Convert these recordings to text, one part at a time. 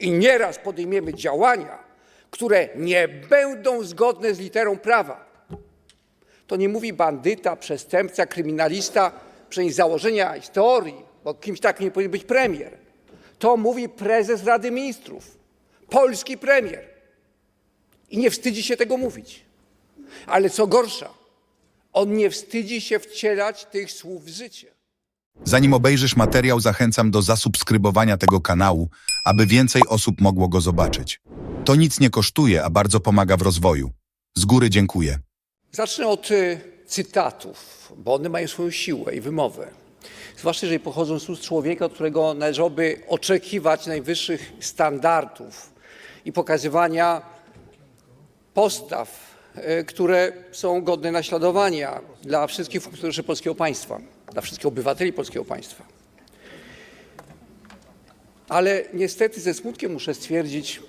I nieraz podejmiemy działania, które nie będą zgodne z literą prawa. To nie mówi bandyta, przestępca, kryminalista, przynajmniej z założenia i z teorii, bo kimś takim nie powinien być premier. To mówi prezes Rady Ministrów, polski premier. I nie wstydzi się tego mówić. Ale co gorsza, on nie wstydzi się wcielać tych słów w życie. Zanim obejrzysz materiał, zachęcam do zasubskrybowania tego kanału, aby więcej osób mogło go zobaczyć. To nic nie kosztuje, a bardzo pomaga w rozwoju. Z góry dziękuję. Zacznę od y, cytatów, bo one mają swoją siłę i wymowę. Zwłaszcza jeżeli pochodzą z ust człowieka, od którego należałoby oczekiwać najwyższych standardów i pokazywania postaw, y, które są godne naśladowania dla wszystkich funkcjonariuszy polskiego państwa, dla wszystkich obywateli polskiego państwa. Ale niestety ze smutkiem muszę stwierdzić,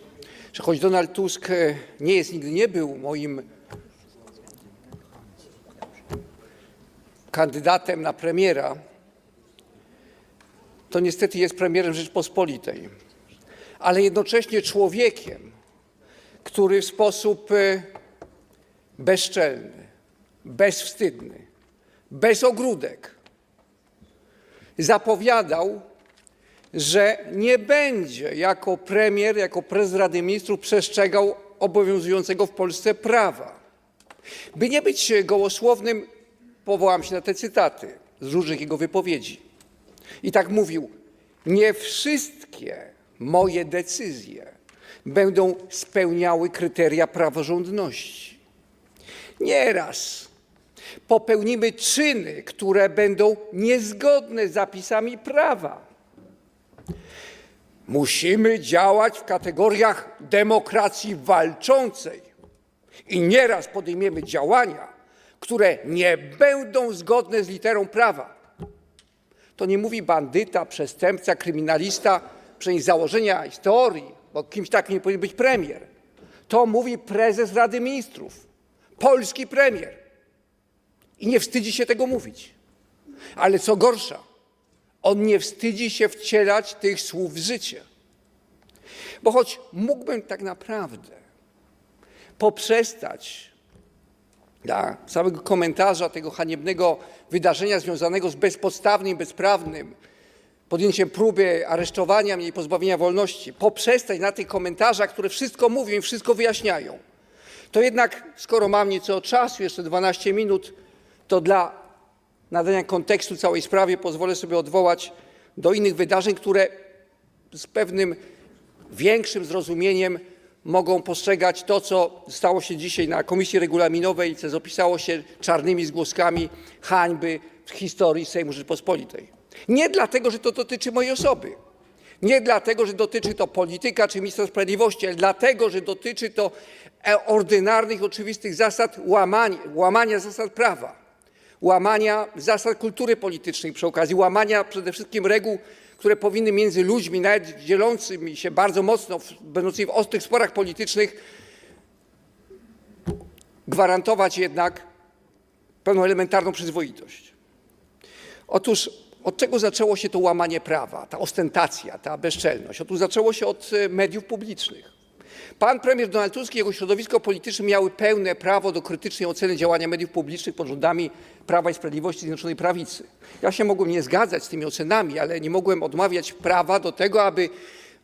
że choć Donald Tusk y, nie jest, nigdy nie był moim kandydatem na premiera, to niestety jest premierem Rzeczpospolitej, ale jednocześnie człowiekiem, który w sposób e, bezczelny, bezwstydny, bez ogródek zapowiadał, że nie będzie jako premier, jako prezes Rady Ministrów przestrzegał obowiązującego w Polsce prawa. By nie być gołosłownym, powołam się na te cytaty z różnych jego wypowiedzi. I tak mówił: Nie wszystkie moje decyzje będą spełniały kryteria praworządności. Nieraz popełnimy czyny, które będą niezgodne z zapisami prawa. Musimy działać w kategoriach demokracji walczącej i nieraz podejmiemy działania, które nie będą zgodne z literą prawa. To nie mówi bandyta, przestępca, kryminalista, przynajmniej z założenia i z teorii, bo kimś takim nie powinien być premier. To mówi prezes Rady Ministrów, polski premier. I nie wstydzi się tego mówić. Ale co gorsza, on nie wstydzi się wcielać tych słów w życie. Bo choć mógłbym tak naprawdę poprzestać dla samego komentarza tego haniebnego wydarzenia związanego z bezpodstawnym, bezprawnym podjęciem próby aresztowania mnie i pozbawienia wolności, poprzestać na tych komentarzach, które wszystko mówią i wszystko wyjaśniają, to jednak, skoro mam nieco czasu, jeszcze 12 minut, to dla nadania kontekstu całej sprawie pozwolę sobie odwołać do innych wydarzeń, które z pewnym większym zrozumieniem mogą postrzegać to, co stało się dzisiaj na Komisji Regulaminowej, co zapisało się czarnymi zgłoskami hańby w historii Sejmu Rzeczypospolitej. Nie dlatego, że to dotyczy mojej osoby, nie dlatego, że dotyczy to polityka czy ministra sprawiedliwości, ale dlatego, że dotyczy to e, ordynarnych, oczywistych zasad łamania, łamania zasad prawa, łamania zasad kultury politycznej przy okazji, łamania przede wszystkim reguł, które powinny między ludźmi, nawet dzielącymi się bardzo mocno, będącymi w ostrych sporach politycznych, gwarantować jednak pewną elementarną przyzwoitość. Otóż od czego zaczęło się to łamanie prawa, ta ostentacja, ta bezczelność? Otóż zaczęło się od e, mediów publicznych. Pan premier Donald Tusk i jego środowisko polityczne miały pełne prawo do krytycznej oceny działania mediów publicznych pod rządami Prawa i Sprawiedliwości Zjednoczonej Prawicy. Ja się mogłem nie zgadzać z tymi ocenami, ale nie mogłem odmawiać prawa do tego, aby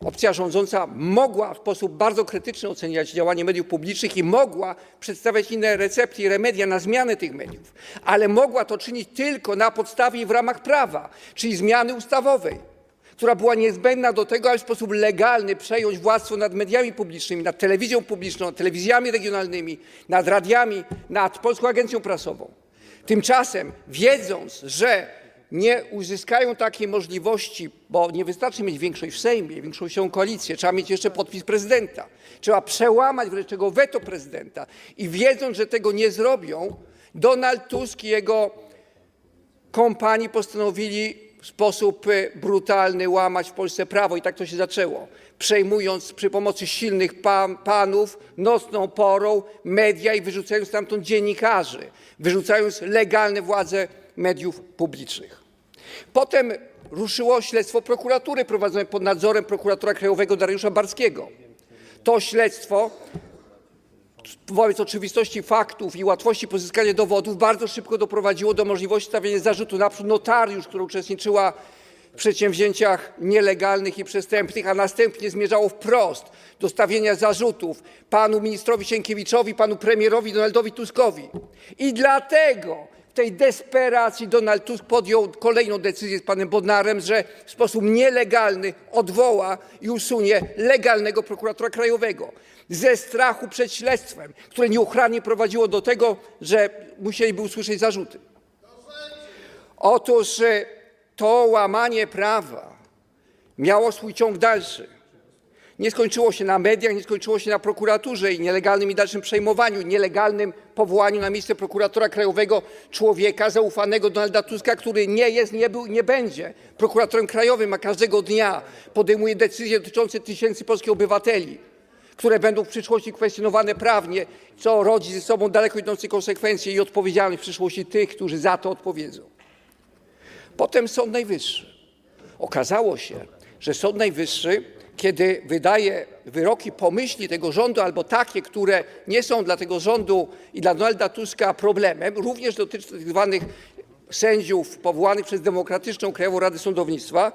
opcja rządząca mogła w sposób bardzo krytyczny oceniać działanie mediów publicznych i mogła przedstawiać inne recepty i remedia na zmianę tych mediów, ale mogła to czynić tylko na podstawie i w ramach prawa, czyli zmiany ustawowej która była niezbędna do tego, aby w sposób legalny przejąć władztwo nad mediami publicznymi, nad telewizją publiczną, nad telewizjami regionalnymi, nad radiami, nad Polską Agencją Prasową. Tymczasem, wiedząc, że nie uzyskają takiej możliwości, bo nie wystarczy mieć większość w Sejmie, większościową koalicję, trzeba mieć jeszcze podpis prezydenta, trzeba przełamać wręcz tego weto prezydenta i wiedząc, że tego nie zrobią, Donald Tusk i jego kompanii postanowili w sposób e, brutalny łamać w Polsce prawo i tak to się zaczęło. Przejmując przy pomocy silnych pan, panów nocną porą media i wyrzucając stamtąd dziennikarzy, wyrzucając legalne władze mediów publicznych. Potem ruszyło śledztwo prokuratury prowadzone pod nadzorem prokuratora krajowego Dariusza Barskiego. To śledztwo wobec oczywistości faktów i łatwości pozyskania dowodów bardzo szybko doprowadziło do możliwości stawiania zarzutu naprzód notariusz, która uczestniczyła w przedsięwzięciach nielegalnych i przestępnych, a następnie zmierzało wprost do stawienia zarzutów panu ministrowi Sienkiewiczowi, panu premierowi Donaldowi Tuskowi. I dlatego tej desperacji Donald Tusk podjął kolejną decyzję z panem Bodnarem, że w sposób nielegalny odwoła i usunie legalnego prokuratora krajowego. Ze strachu przed śledztwem, które nieuchrannie prowadziło do tego, że musieliby usłyszeć zarzuty. Otóż e, to łamanie prawa miało swój ciąg dalszy. Nie skończyło się na mediach, nie skończyło się na prokuraturze i nielegalnym i dalszym przejmowaniu, nielegalnym powołaniu na miejsce prokuratora krajowego człowieka zaufanego Donalda Tuska, który nie jest, nie był, nie będzie prokuratorem krajowym, a każdego dnia podejmuje decyzje dotyczące tysięcy polskich obywateli, które będą w przyszłości kwestionowane prawnie, co rodzi ze sobą daleko idące konsekwencje i odpowiedzialność w przyszłości tych, którzy za to odpowiedzą. Potem Sąd Najwyższy. Okazało się, że Sąd Najwyższy, kiedy wydaje wyroki pomyśli tego rządu albo takie, które nie są dla tego rządu i dla Donalda Tuska problemem, również dotyczy tych zwanych sędziów powołanych przez demokratyczną Krajową Radę Sądownictwa,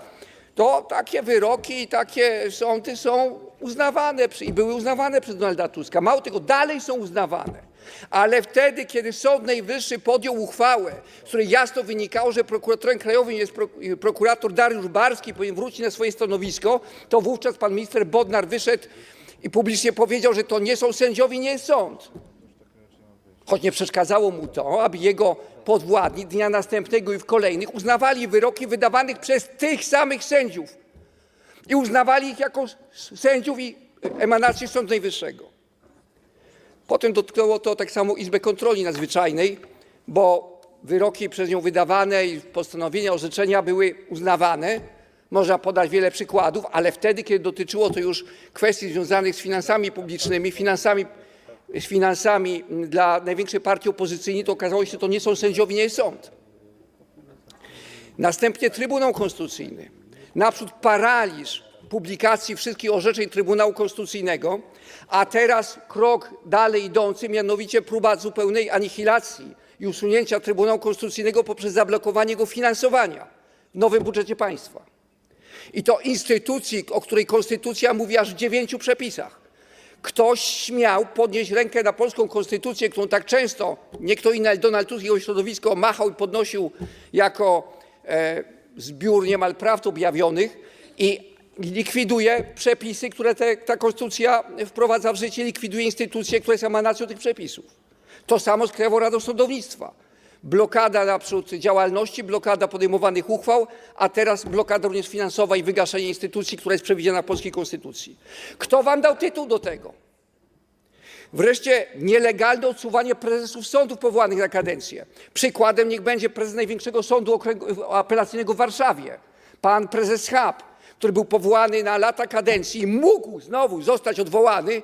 to takie wyroki i takie sądy są uznawane i były uznawane przez Donalda Tuska. Mało tego, dalej są uznawane. Ale wtedy, kiedy Sąd Najwyższy podjął uchwałę, z której jasno wynikało, że prokuratorem krajowym jest pro, prokurator Dariusz Barski, powinien wrócić na swoje stanowisko, to wówczas pan minister Bodnar wyszedł i publicznie powiedział, że to nie są sędziowie, nie jest sąd. Choć nie przeszkadzało mu to, aby jego podwładni dnia następnego i w kolejnych uznawali wyroki wydawanych przez tych samych sędziów i uznawali ich jako sędziów i emanację Sądu Najwyższego. Potem dotknęło to tak samo Izbę Kontroli Nadzwyczajnej, bo wyroki przez nią wydawane i postanowienia, orzeczenia były uznawane. Można podać wiele przykładów, ale wtedy, kiedy dotyczyło to już kwestii związanych z finansami publicznymi, finansami, z finansami dla największej partii opozycyjnej, to okazało się, że to nie są sędziowie, nie jest sąd. Następnie Trybunał Konstytucyjny. Naprzód paraliż publikacji wszystkich orzeczeń Trybunału Konstytucyjnego, a teraz krok dalej idący, mianowicie próba zupełnej anihilacji i usunięcia Trybunału Konstytucyjnego poprzez zablokowanie jego finansowania w nowym budżecie państwa. I to instytucji, o której konstytucja mówi aż w dziewięciu przepisach. Ktoś śmiał podnieść rękę na polską konstytucję, którą tak często nie kto inny, ale Donald Tusk i jego środowisko machał i podnosił jako e, zbiór niemal prawd objawionych i likwiduje przepisy, które te, ta konstytucja wprowadza w życie, likwiduje instytucje, które są emanacją tych przepisów. To samo z Krajową Radą Sądownictwa. Blokada naprzód działalności, blokada podejmowanych uchwał, a teraz blokada również finansowa i wygaszenie instytucji, która jest przewidziana w polskiej konstytucji. Kto wam dał tytuł do tego? Wreszcie nielegalne odsuwanie prezesów sądów powołanych na kadencję. Przykładem niech będzie prezes Największego Sądu Apelacyjnego w Warszawie, pan prezes Schab, który był powołany na lata kadencji mógł znowu zostać odwołany,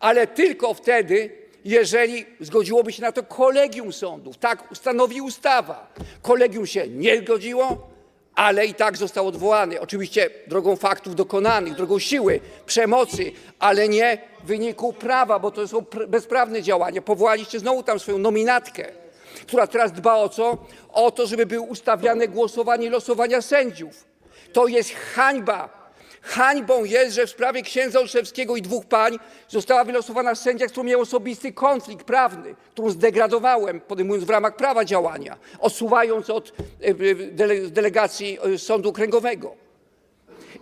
ale tylko wtedy, jeżeli zgodziłoby się na to kolegium sądów. Tak stanowi ustawa. Kolegium się nie zgodziło, ale i tak został odwołany. Oczywiście drogą faktów dokonanych, drogą siły, przemocy, ale nie w wyniku prawa, bo to są pr- bezprawne działania. Powołaliście znowu tam swoją nominatkę, która teraz dba o co? O to, żeby były ustawiane głosowanie losowania sędziów. To jest hańba. Hańbą jest, że w sprawie księdza Olszewskiego i dwóch pań została wylosowana sędzia, z którą miał osobisty konflikt prawny, którą zdegradowałem, podejmując w ramach prawa działania, odsuwając od e, e, dele, delegacji e, Sądu Okręgowego.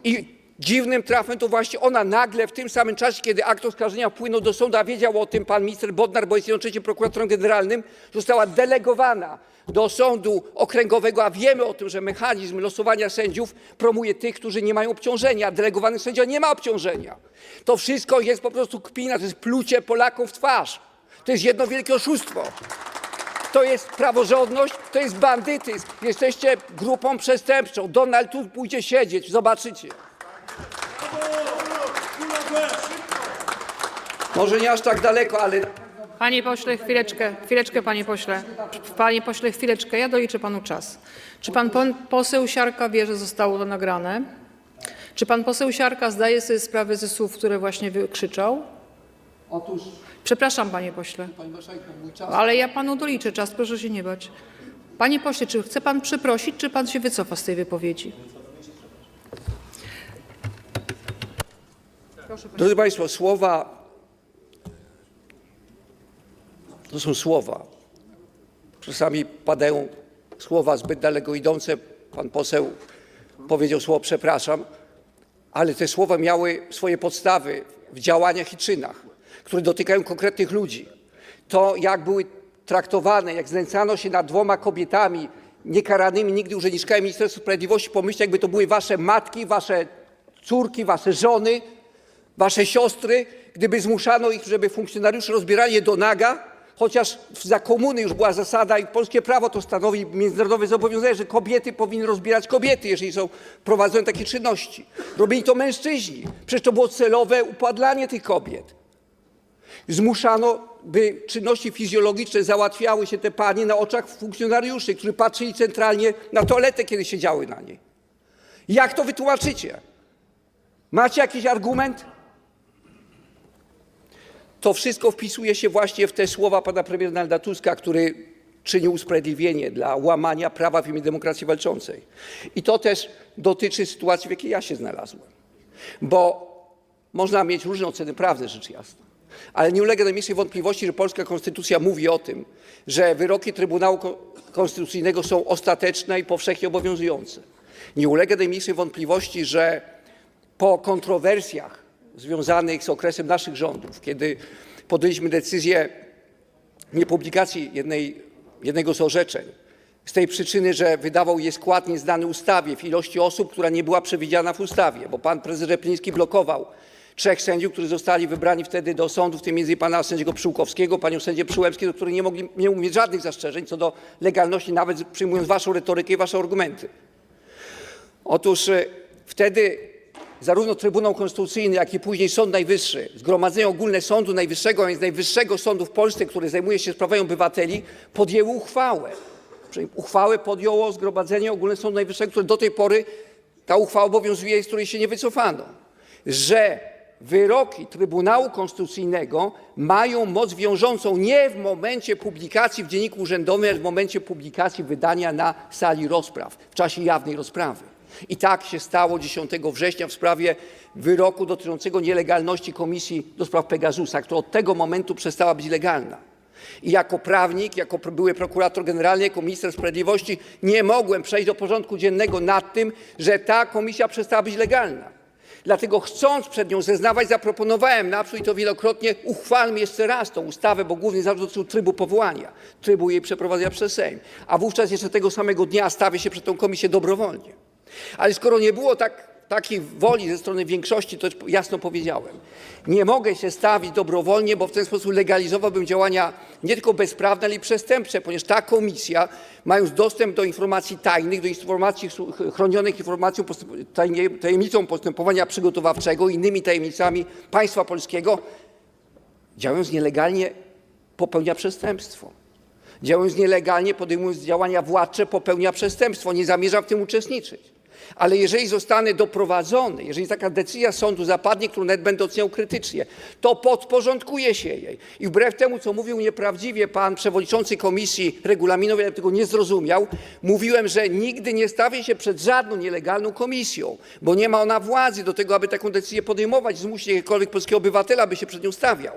I dziwnym trafem to właśnie ona nagle w tym samym czasie, kiedy akt oskarżenia wpłynął do sądu, a wiedział o tym pan minister Bodnar, bo jest jednocześnie prokuratorem generalnym, została delegowana do sądu okręgowego, a wiemy o tym, że mechanizm losowania sędziów promuje tych, którzy nie mają obciążenia, delegowany sędzia nie ma obciążenia. To wszystko jest po prostu kpina, to jest plucie Polakom w twarz. To jest jedno wielkie oszustwo. To jest praworządność, to jest bandytyzm. Jesteście grupą przestępczą. Donald Tusk pójdzie siedzieć, zobaczycie. Może nie aż tak daleko, ale Panie pośle, chwileczkę, chwileczkę, panie pośle. Panie pośle, chwileczkę, ja doliczę panu czas. Czy pan poseł Siarka wie, że zostało to nagrane? Czy pan poseł Siarka zdaje sobie sprawę ze słów, które właśnie wykrzyczał? Otóż, Przepraszam, panie pośle, pani marszałek, mój czas. ale ja panu doliczę czas, proszę się nie bać. Panie pośle, czy chce pan przeprosić, czy pan się wycofa z tej wypowiedzi? Proszę, panie. Drodzy Państwo, słowa to są słowa. Czasami padają słowa zbyt daleko idące. Pan poseł powiedział słowo przepraszam, ale te słowa miały swoje podstawy w działaniach i czynach, które dotykają konkretnych ludzi. To, jak były traktowane, jak znęcano się nad dwoma kobietami niekaranymi nigdy urzędniczkami Ministerstwa Sprawiedliwości, pomyślcie, jakby to były wasze matki, wasze córki, wasze żony, wasze siostry, gdyby zmuszano ich, żeby funkcjonariusze rozbierali je do naga, chociaż za komuny już była zasada i polskie prawo to stanowi międzynarodowe zobowiązanie, że kobiety powinny rozbierać kobiety, jeżeli są prowadzone takie czynności. Robili to mężczyźni. Przecież to było celowe upadlanie tych kobiet. Zmuszano, by czynności fizjologiczne załatwiały się te panie na oczach funkcjonariuszy, którzy patrzyli centralnie na toaletę, kiedy siedziały na niej. Jak to wytłumaczycie? Macie jakiś argument? To wszystko wpisuje się właśnie w te słowa pana premiera Donalda Tuska, który czynił usprawiedliwienie dla łamania prawa w imię demokracji walczącej. I to też dotyczy sytuacji, w jakiej ja się znalazłem. Bo można mieć różne oceny prawne, rzecz jasna. Ale nie ulega najmniejszej wątpliwości, że polska konstytucja mówi o tym, że wyroki Trybunału Ko- Konstytucyjnego są ostateczne i powszechnie obowiązujące. Nie ulega najmniejszej wątpliwości, że po kontrowersjach związanych z okresem naszych rządów, kiedy podjęliśmy decyzję niepublikacji jednego z orzeczeń, z tej przyczyny, że wydawał je skład nieznany ustawie w ilości osób, która nie była przewidziana w ustawie, bo pan prezes Repliński blokował trzech sędziów, którzy zostali wybrani wtedy do sądu, w tym między pana sędziego Przyłkowskiego, panią sędzię Przyłębską, którzy nie mogli nie mieć żadnych zastrzeżeń co do legalności, nawet przyjmując waszą retorykę i wasze argumenty. Otóż e, wtedy zarówno Trybunał Konstytucyjny, jak i później Sąd Najwyższy, Zgromadzenie Ogólne Sądu Najwyższego, a więc najwyższego sądu w Polsce, który zajmuje się sprawami obywateli, podjęły uchwałę. Uchwałę podjęło Zgromadzenie Ogólne Sądu Najwyższego, które do tej pory ta uchwała obowiązuje, z której się nie wycofano, że wyroki Trybunału Konstytucyjnego mają moc wiążącą nie w momencie publikacji w Dzienniku Urzędowym, ale w momencie publikacji wydania na sali rozpraw, w czasie jawnej rozprawy. I tak się stało 10 września w sprawie wyroku dotyczącego nielegalności Komisji do spraw Pegasusa, która od tego momentu przestała być legalna. I jako prawnik, jako były prokurator generalny, jako minister sprawiedliwości nie mogłem przejść do porządku dziennego nad tym, że ta komisja przestała być legalna. Dlatego chcąc przed nią zeznawać, zaproponowałem naprzód i to wielokrotnie, uchwalmy jeszcze raz tą ustawę, bo główny zarzut dotyczył trybu powołania, trybu jej przeprowadzenia przez Sejm. A wówczas jeszcze tego samego dnia stawię się przed tą komisję dobrowolnie. Ale skoro nie było tak, takiej woli ze strony większości, to jasno powiedziałem. Nie mogę się stawić dobrowolnie, bo w ten sposób legalizowałbym działania nie tylko bezprawne, ale i przestępcze, ponieważ ta komisja, mając dostęp do informacji tajnych, do informacji chronionych informacją, tajemnicą postępowania przygotowawczego, innymi tajemnicami państwa polskiego, działając nielegalnie, popełnia przestępstwo. Działając nielegalnie, podejmując działania władcze, popełnia przestępstwo. Nie zamierzam w tym uczestniczyć. Ale jeżeli zostanę doprowadzony, jeżeli taka decyzja sądu zapadnie, którą nawet będę oceniał krytycznie, to podporządkuję się jej. I wbrew temu, co mówił nieprawdziwie pan przewodniczący komisji regulaminowej, ja tego nie zrozumiał, mówiłem, że nigdy nie stawię się przed żadną nielegalną komisją, bo nie ma ona władzy do tego, aby taką decyzję podejmować, zmusić jakiegokolwiek polskiego obywatela, aby się przed nią stawiał.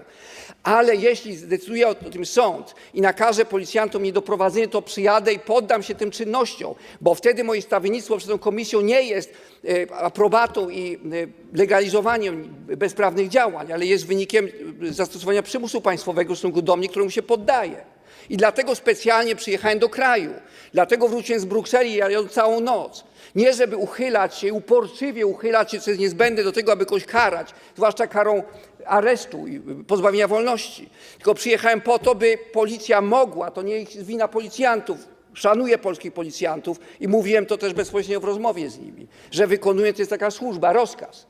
Ale jeśli zdecyduje o tym sąd i nakaże policjantom niedoprowadzenie, to przyjadę i poddam się tym czynnościom, bo wtedy moje stawiennictwo przed tą komisją nie jest e, aprobatą i e, legalizowaniem bezprawnych działań, ale jest wynikiem e, zastosowania przymusu państwowego w stosunku do mnie, któremu się poddaję. I dlatego specjalnie przyjechałem do kraju. Dlatego wróciłem z Brukseli jadąc całą noc. Nie żeby uchylać się, uporczywie uchylać się, co jest niezbędne do tego, aby kogoś karać, zwłaszcza karą aresztu i pozbawienia wolności. Tylko przyjechałem po to, by policja mogła, to nie jest wina policjantów, szanuję polskich policjantów i mówiłem to też bezpośrednio w rozmowie z nimi, że wykonuję, to jest taka służba, rozkaz.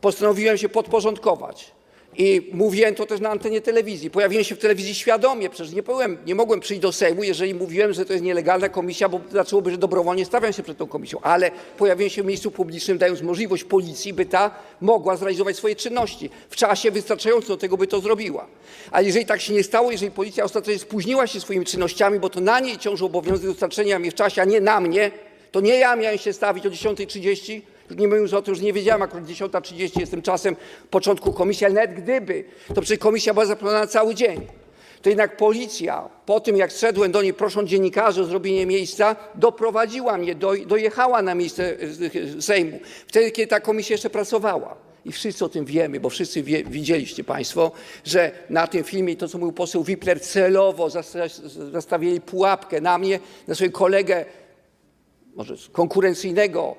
Postanowiłem się podporządkować I mówiłem to też na antenie telewizji. Pojawiłem się w telewizji świadomie, przecież nie, byłem, nie mogłem przyjść do Sejmu, jeżeli mówiłem, że to jest nielegalna komisja, bo zaczęłoby, że dobrowolnie stawiam się przed tą komisją. Ale pojawiłem się w miejscu publicznym, dając możliwość policji, by ta mogła zrealizować swoje czynności w czasie wystarczającym do tego, by to zrobiła. A jeżeli tak się nie stało, jeżeli policja ostatecznie spóźniła się swoimi czynnościami, bo to na niej ciąży obowiązek dostarczenia mnie w czasie, a nie na mnie, to nie ja miałem się stawić o 10.30, nie mówiąc o tym, że nie wiedziałem, akurat 10.30 jest tym czasem początku komisji, ale nawet gdyby, to przecież komisja była zaplanowana na cały dzień. To jednak policja, po tym jak szedłem do niej prosząc dziennikarzy o zrobienie miejsca, doprowadziła mnie, do, dojechała na miejsce e, Sejmu, wtedy kiedy ta komisja jeszcze pracowała. I wszyscy o tym wiemy, bo wszyscy wie, widzieliście Państwo, że na tym filmie, to co mówił poseł Wipler, celowo zasta- zastawili pułapkę na mnie, na swojego kolegę może konkurencyjnego,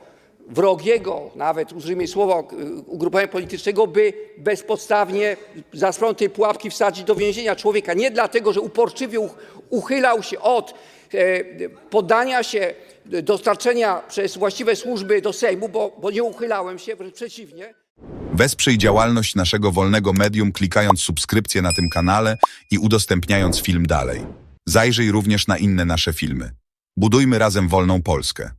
wrogiego, nawet użyjmy słowa y, ugrupowania politycznego, by bezpodstawnie za sprawą tej pułapki wsadzić do więzienia człowieka. Nie dlatego, że uporczywie uch- uchylał się od e, poddania się e, dostarczenia przez właściwe służby do Sejmu, bo, bo nie uchylałem się, wręcz przeciwnie. Wesprzyj działalność naszego wolnego medium klikając subskrypcję na tym kanale i udostępniając film dalej. Zajrzyj również na inne nasze filmy. Budujmy razem wolną Polskę.